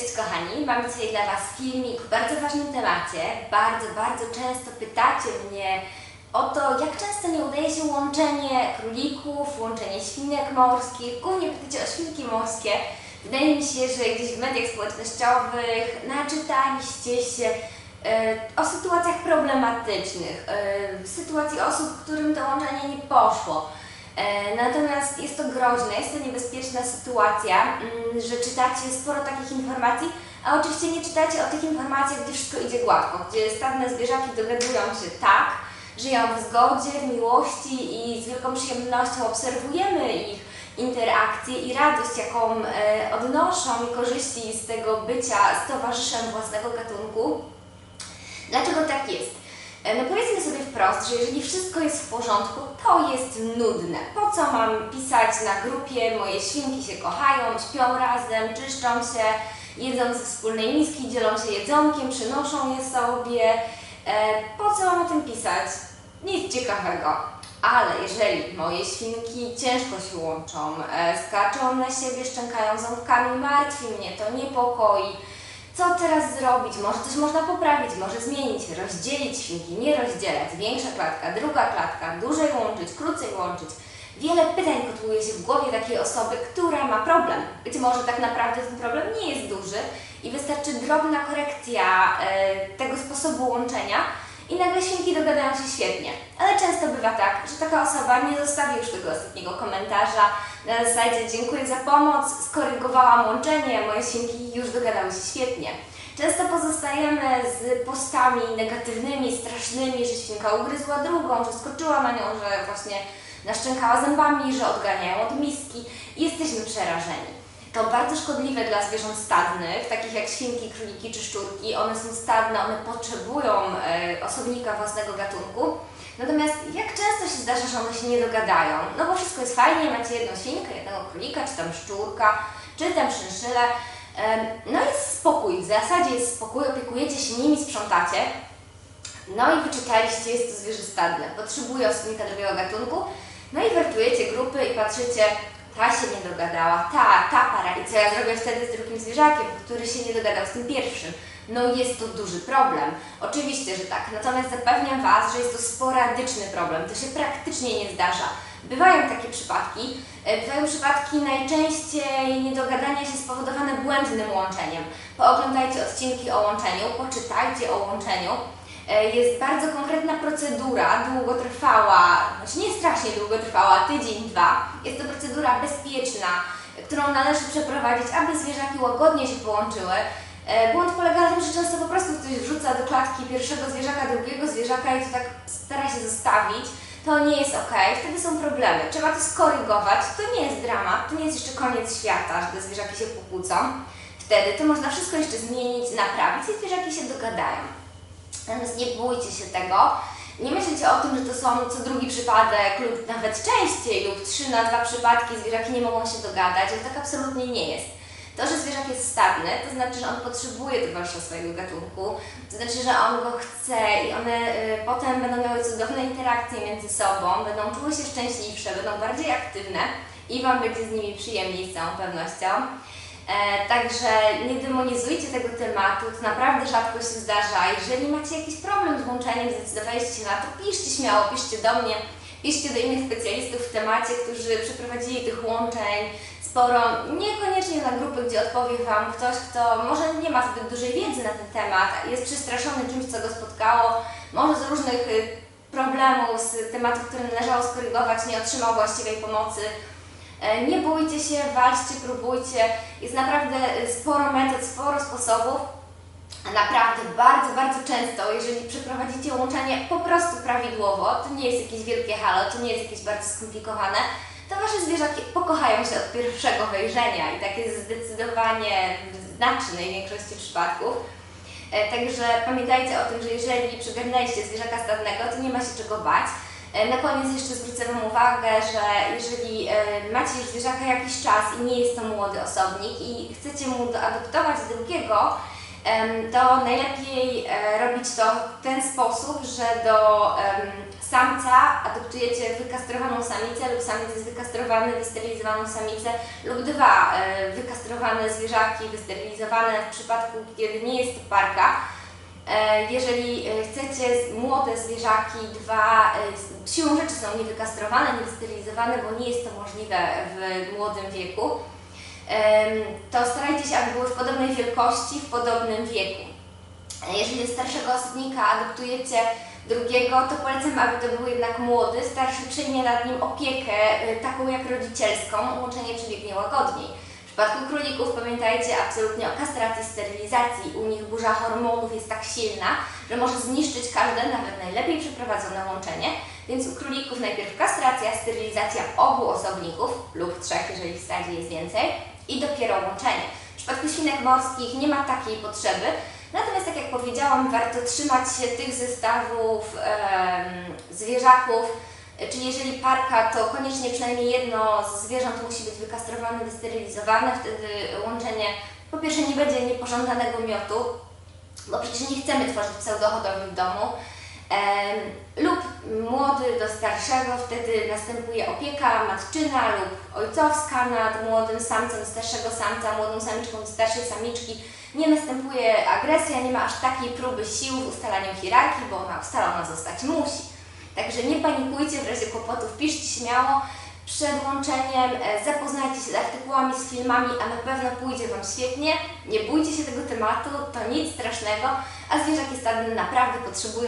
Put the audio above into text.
Cześć kochani, mam dzisiaj dla Was filmik w bardzo ważnym temacie. Bardzo, bardzo często pytacie mnie o to, jak często nie udaje się łączenie królików, łączenie świnek morskich. Głównie pytacie o świnki morskie. Wydaje mi się, że gdzieś w mediach społecznościowych naczytaliście się e, o sytuacjach problematycznych, e, sytuacji osób, którym to łączenie nie poszło. E, Natomiast jest to groźne, jest to niebezpieczna sytuacja, mm, że czytacie sporo takich informacji, a oczywiście nie czytacie o tych informacjach, gdzie wszystko idzie gładko, gdzie stadne zwierzaki dogadują się tak, żyją w zgodzie, w miłości i z wielką przyjemnością obserwujemy ich interakcje i radość, jaką e, odnoszą i korzyści z tego bycia z towarzyszem własnego gatunku. Dlaczego tak jest? E, No powiedzmy wprost, że jeżeli wszystko jest w porządku, to jest nudne. Po co mam pisać na grupie, moje świnki się kochają, śpią razem, czyszczą się, jedzą ze wspólnej miski, dzielą się jedzonkiem, przynoszą je sobie. E, Po co mam o tym pisać? Nic ciekawego. Ale jeżeli moje świnki ciężko się łączą, e, skaczą na siebie, szczękają ząbkami, martwi mnie to, niepokoi, co teraz zrobić? Może coś można poprawić, może zmienić, rozdzielić świnki, nie rozdzielać, większa klatka, druga klatka, dłużej łączyć, krócej łączyć. Wiele pytań kotłuje się w głowie takiej osoby, która ma problem. Być może tak naprawdę ten problem nie jest duży i wystarczy drobna korekcja e, tego sposobu łączenia i nagle świnki dogadają się świetnie. Ale często bywa tak, że taka osoba nie zostawi już tego ostatniego komentarza na zasadzie dziękuję za pomoc, skorygowałam łączenie, moje świnki już dogadały się świetnie. Często pozostajemy z postami negatywnymi, strasznymi, że świnka ugryzła drugą, że skoczyła na nią, że właśnie naszczękała zębami, że odganiają od miski i jesteśmy przerażeni. To bardzo szkodliwe dla zwierząt stadnych, takich jak świnki, króliki czy szczurki. One są stadne, one potrzebują e, osobnika własnego gatunku. Natomiast jak często się zdarza, że one się nie dogadają? No bo wszystko jest fajnie, macie jedną świnkę, jednego królika, czy tam szczurka, czy tam szynszylę. No jest spokój, w zasadzie jest spokój, opiekujecie się nimi, sprzątacie. No i wyczytaliście, jest to zwierzę stadne, potrzebuje osobnika drugiego gatunku. No i wertujecie grupy i patrzycie, ta się nie dogadała, ta, ta I co ja zrobię wtedy z drugim zwierzakiem, który się nie dogadał z tym pierwszym? No jest to duży problem. Oczywiście, że tak. Natomiast zapewniam Was, że jest to sporadyczny problem. To się praktycznie nie zdarza. Bywają takie przypadki. E, Bywają przypadki najczęściej niedogadania się spowodowane błędnym łączeniem. Pooglądajcie odcinki o łączeniu, poczytajcie o łączeniu. E, Jest bardzo konkretna procedura, długotrwała, znaczy nie strasznie długotrwała, tydzień, dwa. Jest to procedura bezpieczna, którą należy przeprowadzić, aby zwierzaki łagodnie się połączyły. E, Błąd polega na tym, że często po prostu ktoś wrzuca do klatki pierwszego zwierzaka, drugiego zwierzaka i to tak stara się zostawić. To nie jest ok, wtedy są problemy. Trzeba to skorygować. To nie jest dramat, to nie jest jeszcze koniec świata, że te zwierzaki się pokłócą. Wtedy to można wszystko jeszcze zmienić, naprawić i zwierzaki się dogadają. Natomiast nie bójcie się tego. Nie myślcie o tym, że to są co drugi przypadek lub nawet częściej lub trzy na dwa przypadki zwierzaki nie mogą się dogadać, ale tak absolutnie nie jest. To, że zwierzak jest stadny, to znaczy, że on potrzebuje towarzysza swojego gatunku, to znaczy, że on go chce i one y, potem będą miały cudowne interakcje między sobą, będą czuły się szczęśliwsze, będą bardziej aktywne i Wam będzie z nimi przyjemniej z całą pewnością. E, także nie demonizujcie tego tematu, to naprawdę rzadko się zdarza. Jeżeli macie jakiś problem z łączeniem, zdecydowaliście się na to, piszcie śmiało, piszcie do mnie, piszcie do innych specjalistów w temacie, którzy przeprowadzili tych łączeń sporo, niekoniecznie na grupy, gdzie odpowie Wam ktoś, kto może nie ma zbyt dużej wiedzy na ten temat, jest przestraszony czymś, co go spotkało, może z różnych y, problemów, z tematów, które należało skorygować, nie otrzymał właściwej pomocy. E, Nie bójcie się, walczcie, próbujcie. Jest naprawdę e, sporo metod, sporo sposobów. Naprawdę bardzo, bardzo często, jeżeli przeprowadzicie łączenie po prostu prawidłowo, to nie jest jakieś wielkie halo, to nie jest jakieś bardzo skomplikowane, to Wasze zwierzaki pokochają się od pierwszego wejrzenia i tak jest zdecydowanie w znacznej większości przypadków. E, Także pamiętajcie o tym, że jeżeli przygarnęliście zwierzaka stadnego, to nie ma się czego bać. E, Na koniec jeszcze zwrócę Wam uwagę, że jeżeli e, macie już zwierzaka jakiś czas i nie jest to młody osobnik i chcecie mu doadoptować drugiego, to najlepiej e, robić to w ten sposób, że do samca, adoptujecie wykastrowaną samicę lub samiec jest wykastrowany, wysterylizowaną samicę lub dwa wykastrowane zwierzaki, wysterylizowane w przypadku, kiedy nie jest to parka. E, Jeżeli e, chcecie młode zwierzaki, dwa, e, siłą rzeczy są niewykastrowane, niewysterylizowane, bo nie jest to możliwe w młodym wieku, to starajcie się, aby były w podobnej wielkości, w podobnym wieku. Jeżeli ze starszego osobnika adoptujecie drugiego, to polecam, aby to był jednak młody, starszy przyjmie nad nim opiekę taką jak rodzicielską, łączenie przebiegnie łagodniej. W przypadku królików pamiętajcie absolutnie o kastracji, sterylizacji. U nich burza hormonów jest tak silna, że może zniszczyć każde, nawet najlepiej przeprowadzone łączenie. Więc u królików najpierw kastracja, sterylizacja obu osobników lub trzech, jeżeli w stadzie jest więcej i dopiero łączenie. W przypadku świnek morskich nie ma takiej potrzeby, Natomiast, tak jak powiedziałam, warto trzymać się tych zestawów em, zwierzaków, e, czyli jeżeli parka, to koniecznie przynajmniej jedno z zwierząt musi być wykastrowane, wysterylizowane, wtedy łączenie po pierwsze nie będzie niepożądanego miotu, bo przecież nie chcemy tworzyć pseudohodowli w domu, lub młody do starszego, wtedy następuje opieka matczyna lub ojcowska nad młodym samcem, starszego samca, młodą samiczką, starszej samiczki. Nie następuje agresja, nie ma aż takiej próby sił w ustalaniu hierarchii, bo ona ustalona zostać musi. Także nie panikujcie w razie kłopotów, piszcie śmiało przed łączeniem, e, zapoznajcie się z artykułami, z filmami, a na pewno pójdzie Wam świetnie. Nie bójcie się tego tematu, to nic strasznego, a zwierzaki stadne naprawdę potrzebują